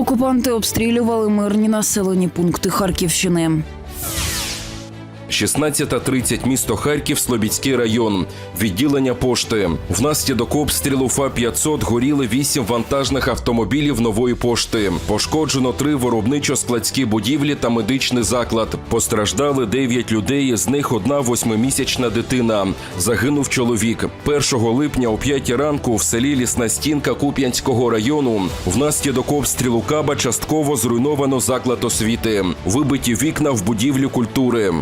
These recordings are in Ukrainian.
Окупанти обстрілювали мирні населені пункти Харківщини. 16.30 місто Харків, Слобідський район. Відділення пошти. Внаслідок обстрілу ФА-500 горіли 8 вантажних автомобілів нової пошти. Пошкоджено три виробничо-складські будівлі та медичний заклад. Постраждали 9 людей, з них одна восьмимісячна дитина. Загинув чоловік. 1 липня о 5 ранку в селі Лісна Стінка Куп'янського району внаслідок обстрілу Каба частково зруйновано заклад освіти. Вибиті вікна в будівлі культури.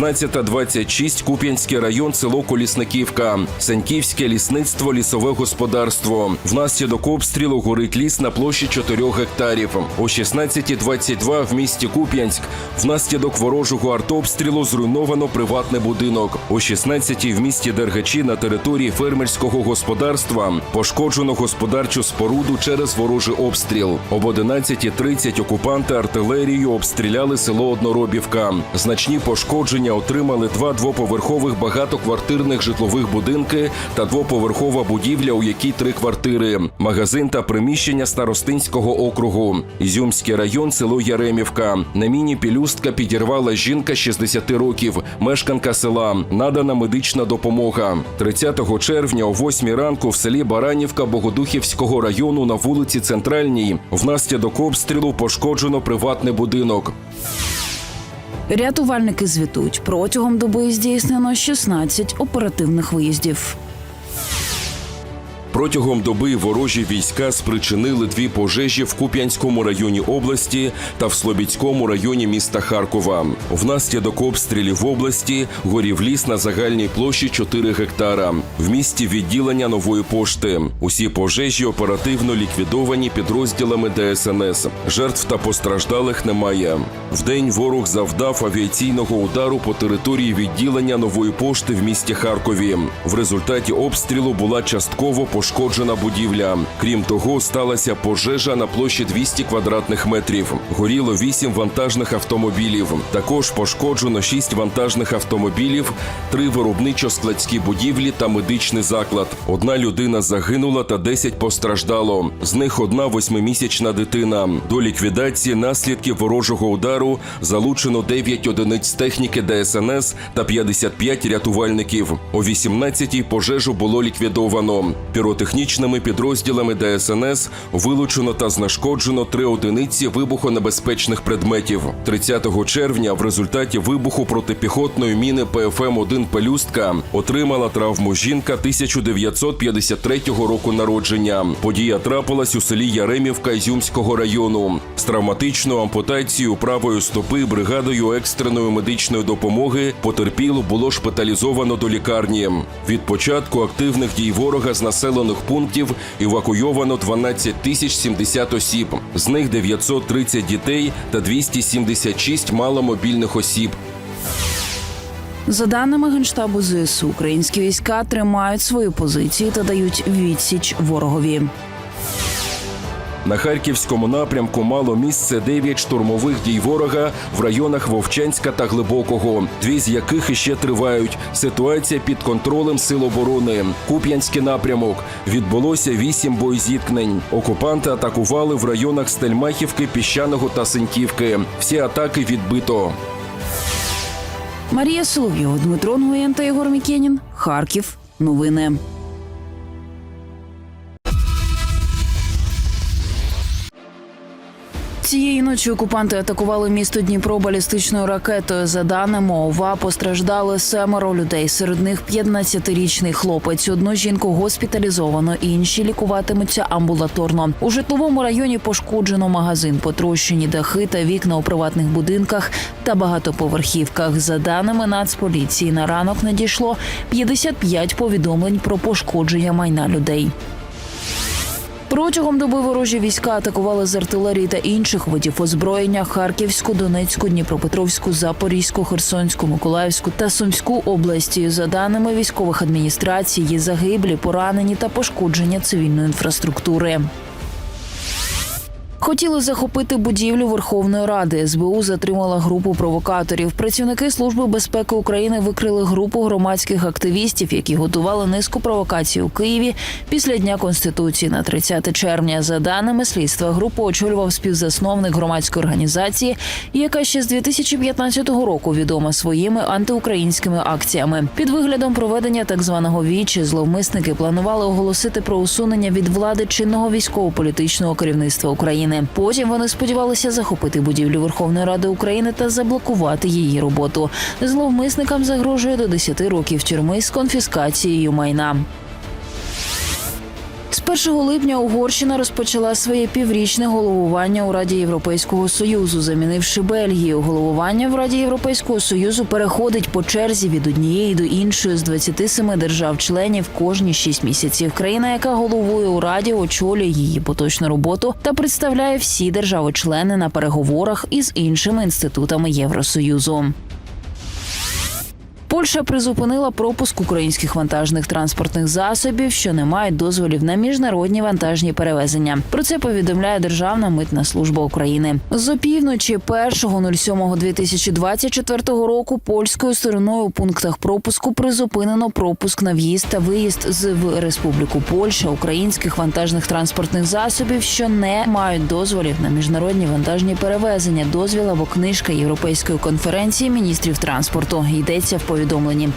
16.26 Куп'янський район, село Колісниківка, Саньківське лісництво, лісове господарство. Внаслідок обстрілу горить ліс на площі 4 гектарів. О 16.22 в місті Куп'янськ внаслідок ворожого артобстрілу зруйновано приватний будинок. О 16 в місті Дергачі на території фермерського господарства пошкоджено господарчу споруду через ворожий обстріл. Об 11.30 окупанти артилерією обстріляли село Одноробівка. Значні пошкодження отримали два двоповерхових багатоквартирних житлових будинки та двоповерхова будівля, у якій три квартири, магазин та приміщення старостинського округу. Ізюмський район, село Яремівка. На міні пілюстка підірвала жінка 60 років, мешканка села. Надана медична допомога. 30 червня о 8 ранку в селі Баранівка Богодухівського району на вулиці Центральній внаслідок обстрілу пошкоджено приватний будинок. Рятувальники звітують протягом доби здійснено 16 оперативних виїздів. Протягом доби ворожі війська спричинили дві пожежі в Куп'янському районі області та в Слобідському районі міста Харкова. Внаслідок обстрілів в області горів ліс на загальній площі 4 гектара. В місті відділення нової пошти. Усі пожежі оперативно ліквідовані підрозділами ДСНС. Жертв та постраждалих немає. Вдень ворог завдав авіаційного удару по території відділення нової пошти в місті Харкові. В результаті обстрілу була частково пошкоджена будівля. Крім того, сталася пожежа на площі 200 квадратних метрів. Горіло 8 вантажних автомобілів. Також пошкоджено 6 вантажних автомобілів, 3 виробничо-складські будівлі та медичний заклад. Одна людина загинула та 10 постраждало. З них одна восьмимісячна дитина. До ліквідації наслідків ворожого удару залучено 9 одиниць техніки ДСНС та 55 рятувальників. О 18-й пожежу було ліквідовано. Піротехнічними підрозділами ДСНС вилучено та знешкоджено три одиниці вибухонебезпечних предметів. 30 червня в результаті вибуху протипіхотної міни ПФМ-1 Пелюстка отримала травму жінка 1953 року народження. Подія трапилась у селі Яремівка Ізюмського району. З травматичною ампутацією правої стопи бригадою екстреної медичної допомоги потерпілу було шпиталізовано до лікарні. Від початку активних дій ворога з населених пунктів евакуйовано 12 тисяч 70 осіб. З них 930 дітей та 276 маломобільних осіб. За даними генштабу ЗСУ, українські війська тримають свої позиції та дають відсіч ворогові. На харківському напрямку мало місце 9 штурмових дій ворога в районах Вовчанська та Глибокого, дві з яких іще тривають. Ситуація під контролем сил оборони. Куп'янський напрямок відбулося 8 боєзіткнень. Окупанти атакували в районах Стельмахівки, Піщаного та Синьківки. Всі атаки відбито. Марія Соловйова, Дмитро Нгуєн та Єгор Мікенін. Харків. Новини. Цієї ночі окупанти атакували місто Дніпро балістичною ракетою. За даними ОВА, постраждали семеро людей. Серед них 15-річний хлопець. Одну жінку госпіталізовано, інші лікуватимуться амбулаторно. У житловому районі пошкоджено магазин, потрощені дахи та вікна у приватних будинках та багатоповерхівках. За даними Нацполіції, на ранок надійшло 55 повідомлень про пошкодження майна людей. Протягом доби ворожі війська атакували з артилерії та інших видів озброєння Харківську, Донецьку, Дніпропетровську, Запорізьку, Херсонську, Миколаївську та Сумську області. За даними військових адміністрацій, є загиблі, поранені та пошкодження цивільної інфраструктури. Хотіли захопити будівлю Верховної Ради. СБУ затримала групу провокаторів. Працівники Служби безпеки України викрили групу громадських активістів, які готували низку провокацій у Києві після Дня Конституції на 30 червня. За даними слідства, групу очолював співзасновник громадської організації, яка ще з 2015 року відома своїми антиукраїнськими акціями. Під виглядом проведення так званого вічі зловмисники планували оголосити про усунення від влади чинного військово-політичного керівництва України. Потім вони сподівалися захопити будівлю Верховної Ради України та заблокувати її роботу. Зловмисникам загрожує до 10 років тюрми з конфіскацією майна. З 1 липня Угорщина розпочала своє піврічне головування у Раді Європейського Союзу, замінивши Бельгію. Головування в Раді Європейського Союзу переходить по черзі від однієї до іншої з 27 держав-членів кожні 6 місяців. Країна, яка головує у Раді, очолює її поточну роботу та представляє всі держави-члени на переговорах із іншими інститутами Євросоюзу. Польща призупинила пропуск українських вантажних транспортних засобів, що не мають дозволів на міжнародні вантажні перевезення. Про це повідомляє Державна митна служба України. З опівночі 1.07.2024 року польською стороною у пунктах пропуску призупинено пропуск на в'їзд та виїзд з в Республіку Польща українських вантажних транспортних засобів, що не мають дозволів на міжнародні вантажні перевезення. Дозвіл або книжка Європейської конференції міністрів транспорту йдеться в повідомленні.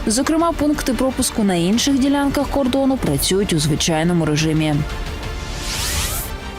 Зокрема, пункти пропуску на інших ділянках кордону працюють у звичайному режимі.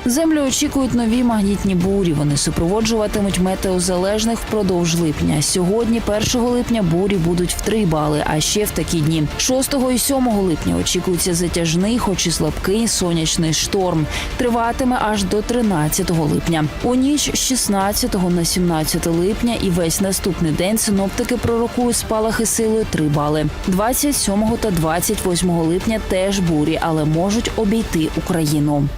Землю очікують нові магнітні бурі. Вони супроводжуватимуть метеозалежних впродовж липня. Сьогодні, 1 липня, бурі будуть в 3 бали, а ще в такі дні. 6 і 7 липня очікується затяжний, хоч і слабкий сонячний шторм. Триватиме аж до 13 липня. У ніч з 16 на 17 липня і весь наступний день синоптики пророкують спалахи силою 3 бали. 27 та 28 липня теж бурі, але можуть обійти Україну.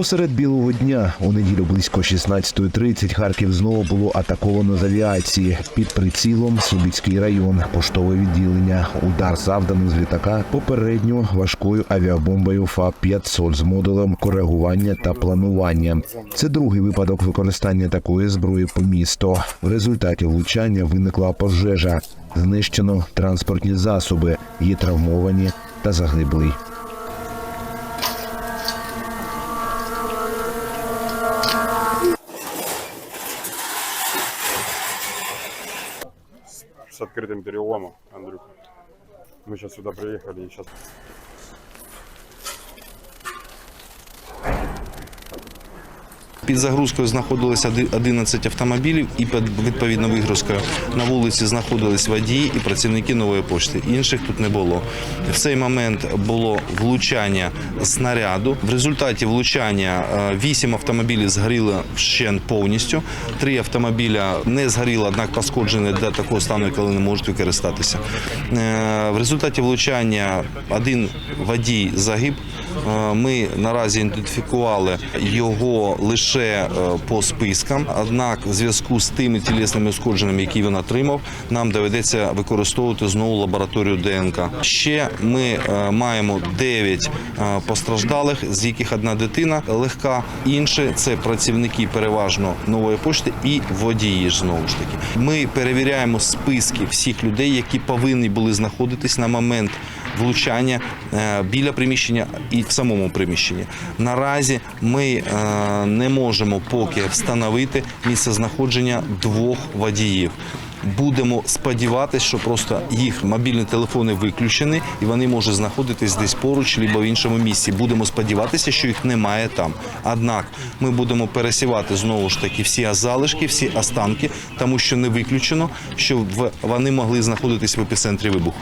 Посеред білого дня у неділю близько 16.30 Харків знову було атаковано з авіації під прицілом Слобідський район, поштове відділення. Удар завданий з літака попередньо важкою авіабомбою ФАП-500 з модулем коригування та планування. Це другий випадок використання такої зброї по місту. В результаті влучання виникла пожежа. Знищено транспортні засоби, є травмовані та загиблий. открытым переломом, Андрюха. Мы сейчас сюда приехали и сейчас Під загрузкою знаходилося оди- 11 автомобілів, і під відповідно вигрузкою на вулиці знаходились водії і працівники нової пошти. Інших тут не було. В цей момент було влучання снаряду. В результаті влучання 8 автомобілів згоріли вщент повністю. Три автомобіля не згоріли, однак пошкоджені до такого стану, коли не можуть використатися. Е, В результаті влучання один водій загиб. Е, Ми наразі ідентифікували його лише е, по спискам. Однак, в зв'язку з тими тілесними ушкодженнями, які він отримав, нам доведеться використовувати знову лабораторію ДНК. Ще ми е, маємо 9 е, постраждалих, з яких одна дитина легка. Інші це працівники переважно нової пошти і водії. Знову ж таки, ми перевіряємо списки всіх людей, які повинні були знаходитись на момент влучання е, біля приміщення і в самому приміщенні. Наразі ми е, не можемо поки встановити місце знаходження двох водіїв. Будемо сподіватися, що просто їх мобільні телефони виключені і вони можуть знаходитись десь поруч, або в іншому місці. Будемо сподіватися, що їх немає там. Однак ми будемо пересівати знову ж таки всі залишки, всі останки, тому що не виключено, що вони могли знаходитись в епіцентрі вибуху.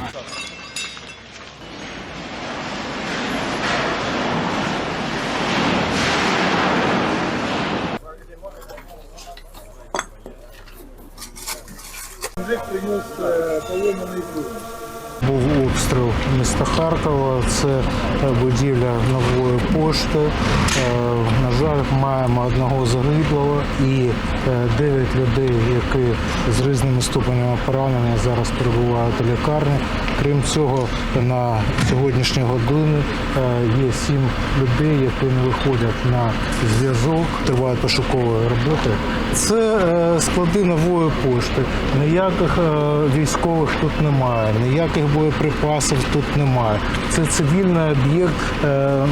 Був обстріл міста Харкова. Це е, будівля нової пошти. Е, На жаль, маємо одного загиблого і е, дев'ять людей, які з різними ступенями поранення зараз перебувають у лікарні. Крім цього, на сьогоднішні години е, є сім людей, які не виходять на зв'язок, тривають пошукові роботи. Це е, склади нової пошти. Ніяких військових тут немає, ніяких боєприпасів тут немає. Це цивільний об'єкт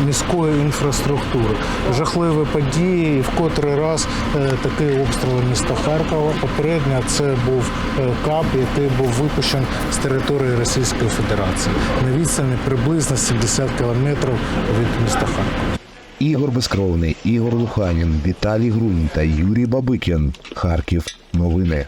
міської інфраструктури. Жахливі події, в котрий раз е, такий обстріл міста Харкова. Попередньо це був е, КАП, який був випущений з території Російської Федерації на відстані приблизно 70 кілометрів від міста Харкова. Ігор Безкровний, Ігор Луханін, Віталій Грунь та Юрій Бабикін. Харків. Новини.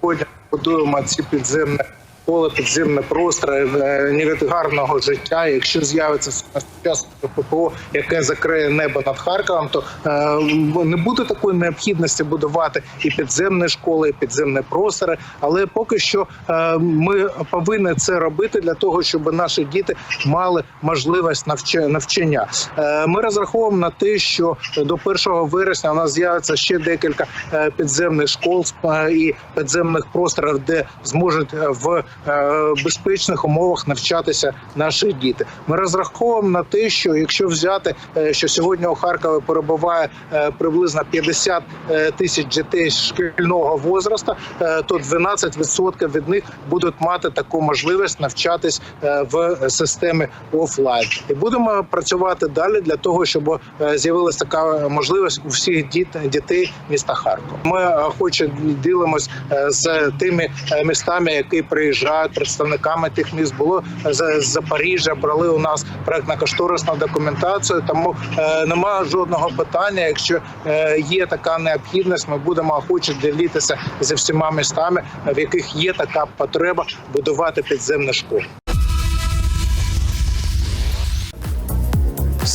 Сьогодні будуємо ці підземне поле, підземне простори е, невідгарного життя. Якщо з'явиться сучасне ППО, яке закриє небо над Харковом, то е, не буде такої необхідності будувати і підземні школи, і підземні простори. Але поки що е, ми повинні це робити для того, щоб наші діти мали можливість навча- навчання. Ми розраховуємо на те, що до 1 вересня у нас з'явиться ще декілька підземних школ і підземних просторів, де зможуть в безпечних умовах навчатися наші діти. Ми розраховуємо на те, що якщо взяти, е, що сьогодні у Харкові перебуває е, приблизно 50 е, тисяч дітей шкільного возрасту, е, то 12% від них будуть мати таку можливість навчатись е, в системі офлайн. І будемо працювати далі для того, щоб е, з'явилася така можливість у всіх діт- дітей міста Харкова. Ми е, хоч і ділимось е, з тими е, містами, які приїжджають представниками тих міст. Було з Запоріжжя, брали у нас проектно-кошторисну документацію. Тому е, немає жодного питання. Якщо е, є така необхідність, ми будемо охоче ділитися зі всіма містами, в яких є така потреба будувати підземні школи.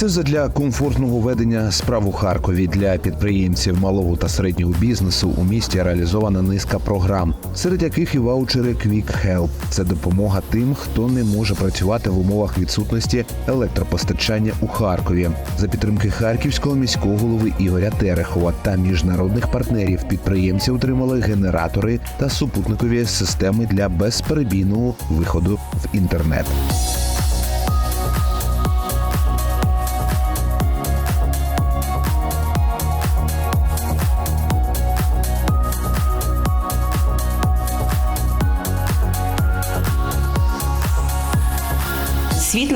Все задля комфортного ведення справ у Харкові для підприємців малого та середнього бізнесу у місті реалізована низка програм, серед яких і ваучери Quick Help. Це допомога тим, хто не може працювати в умовах відсутності електропостачання у Харкові. За підтримки харківського міського голови Ігоря Терехова та міжнародних партнерів підприємці отримали генератори та супутникові системи для безперебійного виходу в інтернет.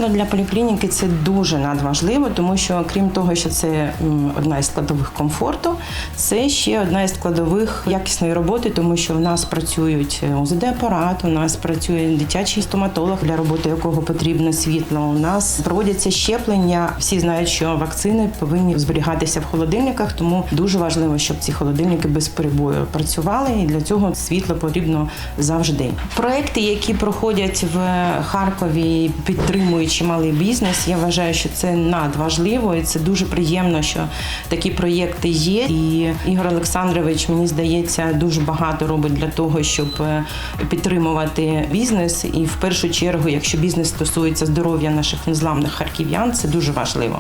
Світло для поліклініки це дуже надважливо, тому що крім того, що це одна із складових комфорту, це ще одна із складових якісної роботи, тому що в нас працюють УЗД-апарат, у нас працює дитячий стоматолог, для роботи якого потрібно світло. У нас проводяться щеплення. Всі знають, що вакцини повинні зберігатися в холодильниках, тому дуже важливо, щоб ці холодильники без перебою працювали, і для цього світло потрібно завжди. Проекти, які проходять в Харкові, підтримуючи малий бізнес, я вважаю, що це надважливо, і це дуже приємно, що такі проєкти є. І Ігор Олександрович, мені здається, дуже багато робить для того, щоб е, підтримувати бізнес. І в першу чергу, якщо бізнес стосується здоров'я наших незламних харків'ян, це дуже важливо.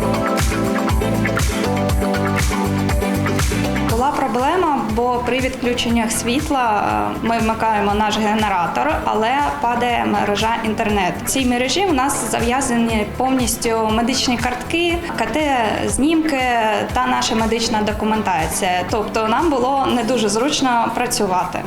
Була відключеннях світла е, ми вмикаємо наш генератор, але падає мережа інтернет. В цій мережі в нас зав'язані повністю медичні картки, КТ-знімки та наша медична документація. Тобто нам було не дуже зручно працювати.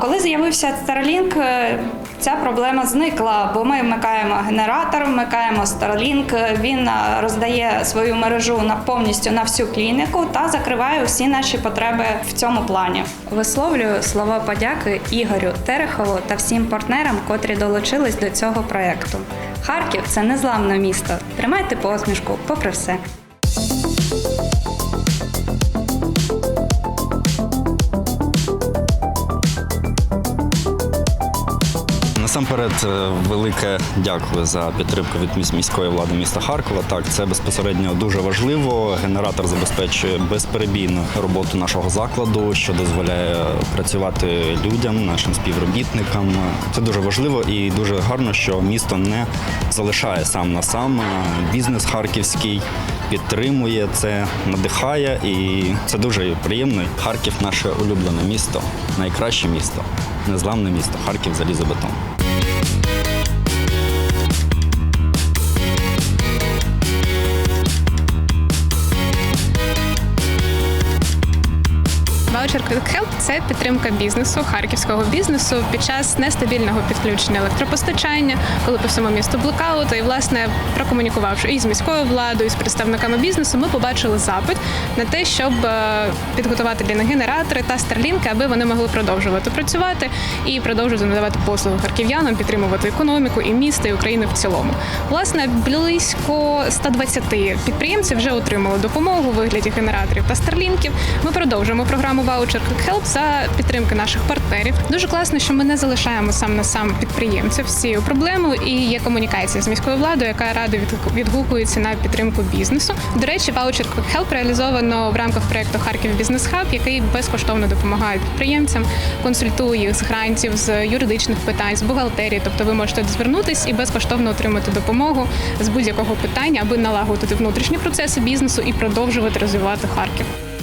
Коли з'явився Starlink, е, ця проблема зникла, бо ми вмикаємо генератор, вмикаємо Starlink, він роздає свою мережу на повністю на всю клініку та закриває всі наші потреби в цьому плані. Висловлюю слова подяки Ігорю Терехову та всім партнерам, котрі долучились до цього проекту. Харків це незламне місто. Тримайте посмішку, попри все. Насамперед, е, велике дякую за підтримку від міс- міської влади міста Харкова. Так, це безпосередньо дуже важливо. Генератор забезпечує безперебійну роботу нашого закладу, що дозволяє працювати людям, нашим співробітникам. Це дуже важливо і дуже гарно, що місто не залишає сам на сам. Бізнес харківський підтримує це, надихає, і це дуже приємно. Харків наше улюблене місто, найкраще місто, незламне місто. Харків залізобетон. Ваучер Quick Help – це підтримка бізнесу, харківського бізнесу під час нестабільного підключення електропостачання, коли по всьому місту блокаут. І власне прокомунікувавши і з міською владою, і з представниками бізнесу, ми побачили запит на те, щоб е, підготувати для них генератори та старлінки, аби вони могли продовжувати працювати і продовжувати надавати послуги харків'янам, підтримувати економіку і міста, і України в цілому. Власне, близько 120 підприємців вже отримали допомогу у вигляді генераторів та старлінків. Ми продовжуємо програму Quick Help за підтримки наших партнерів. Дуже класно, що ми не залишаємо сам на сам підприємців цією проблемою і є комунікація з міською владою, яка радо відгуку- відгукується на підтримку бізнесу. До речі, Quick Help реалізовано в рамках проекту Харків Бізнес Хаб, який безкоштовно допомагає підприємцям, консультує їх з грантів, з юридичних питань, з бухгалтерії. Тобто ви можете звернутись і безкоштовно отримати допомогу з будь-якого питання, аби налагодити внутрішні процеси бізнесу і продовжувати розвивати Харків.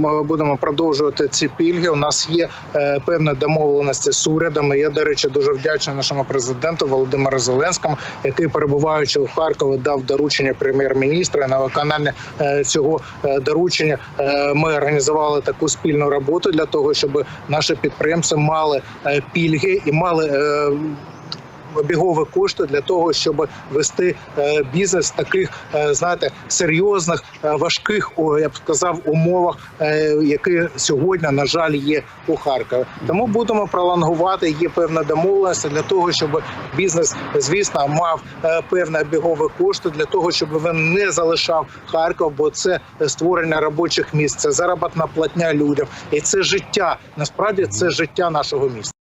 Ми будемо продовжувати ці пільги. У нас є е, певні домовленості з урядами. Я, до речі, дуже вдячний нашому президенту Володимиру Зеленському, який перебуваючи в Харкові, дав доручення прем'єр-міністра. На виконання е, цього е, доручення ми організували таку спільну роботу для того, щоб наші підприємці мали пільги і мали. Обігові кошти для того, щоб вести е, бізнес в таких, е, знаєте, серйозних, е, важких, я б сказав, умовах, які сьогодні, на жаль, є у Харкові. Тому будемо пролонгувати. Є певна домовленість для того, щоб бізнес, звісно, мав е, певні обігові кошти для того, щоб він не залишав Харків, бо це створення робочих місць, це заробітна платня людям, і це життя. Насправді це життя нашого міста.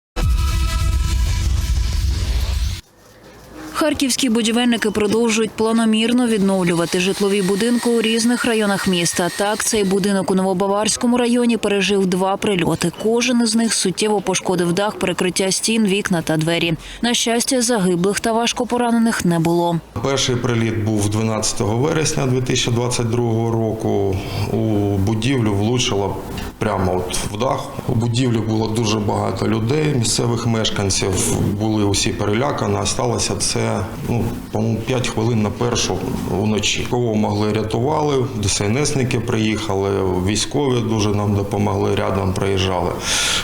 Харківські будівельники продовжують планомірно відновлювати житлові будинки у різних районах міста. Так, цей будинок у Новобаварському районі пережив два прильоти. Кожен із них суттєво пошкодив дах, перекриття стін, вікна та двері. На щастя, загиблих та важко поранених не було. Перший приліт був 12 вересня 2022 року. У будівлю влучило прямо от в дах. У будівлі було дуже багато людей, місцевих мешканців. Були усі перелякані. Сталося це ну, по-моєму, 5 хвилин на першу вночі. Кого могли рятували, ДСНСники приїхали, військові дуже нам допомогли, рядом приїжджали.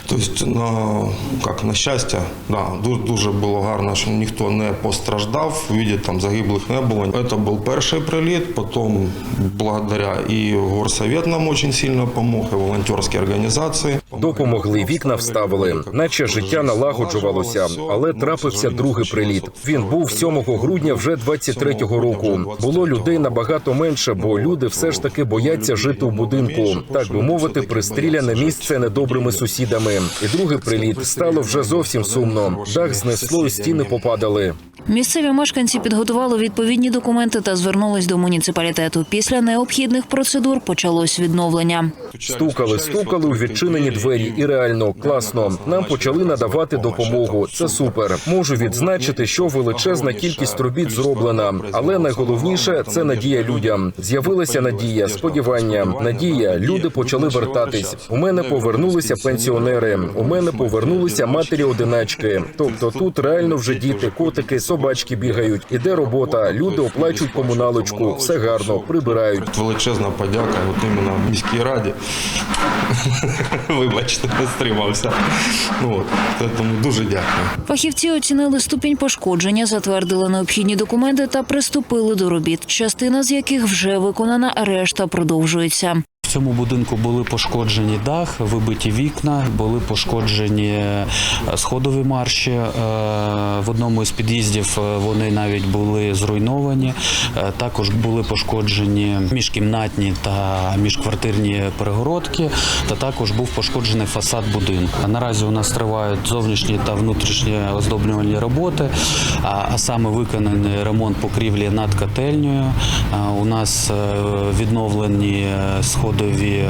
Тобто, на, як, на щастя, да, дуже, дуже було гарно, що ніхто не постраждав, виді там загиблих не було. Це був перший приліт, потім благодаря і горсовет нам дуже сильно допомог, і волонтерські організації. Допомогли, вікна вставили, наче життя налагоджувалося, але трапився другий приліт. Він був 7 грудня вже 23-го року. Було людей набагато менше, бо люди все ж таки бояться жити у будинку, так би мовити, пристріляне місце недобрими сусідами. І другий приліт стало вже зовсім сумно. Дах знесло, і стіни попадали. Місцеві мешканці підготували відповідні документи та звернулись до муніципалітету. Після необхідних процедур почалось відновлення. Стукали, стукали у відчинені двері, і реально класно. Нам почали надавати допомогу. Це супер. Можу відзначити, що величезна кількість робіт зроблена, але найголовніше це надія людям. З'явилася надія, сподівання, надія. Люди почали вертатись. У мене повернулися пенсіонери. У мене повернулися матері одиначки. Тобто тут реально вже діти, котики, собачки бігають. Іде робота. Люди оплачують комуналочку. Все гарно, прибирають. Величезна подяка, от іменно міській раді. Вибачте, не стримався. Ну, от, тому дуже дякую. Фахівці оцінили ступінь пошкодження, затвердили необхідні документи та приступили до робіт, частина з яких вже виконана, а решта продовжується. Цьому будинку були пошкоджені дах, вибиті вікна, були пошкоджені е, сходові марші. Е, В одному із під'їздів е, вони навіть були зруйновані. Також були пошкоджені міжкімнатні та міжквартирні перегородки, та також був пошкоджений фасад будинку. Наразі у нас тривають зовнішні та внутрішні оздоблювальні роботи, а саме виконаний ремонт покрівлі над котельнею. У нас відновлені е, сходові е,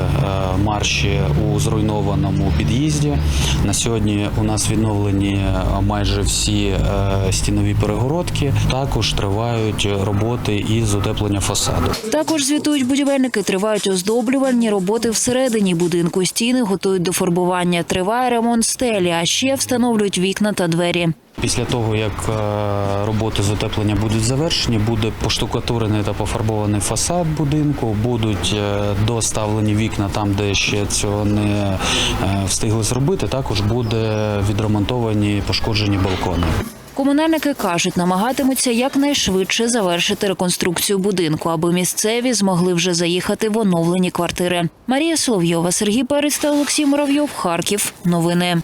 марші у зруйнованому під'їзді. На сьогодні у нас відновлені е, майже всі е, стінові перегородки. Також тривають роботи із утеплення фасаду. Також звітують будівельники, тривають оздоблювальні роботи всередині будинку. Стіни готують до фарбування. Триває ремонт стелі, а ще встановлюють вікна та двері. Після того, як е, роботи з утеплення будуть завершені, буде поштукатурений та пофарбований фасад будинку, будуть е, доставлені вікна там, де ще цього не е, встигли зробити. Також буде відремонтовані пошкоджені балкони. Комунальники кажуть, намагатимуться якнайшвидше завершити реконструкцію будинку, аби місцеві змогли вже заїхати в оновлені квартири. Марія Соловйова, Сергій Перець та Олексій Муравйов. Харків. Новини.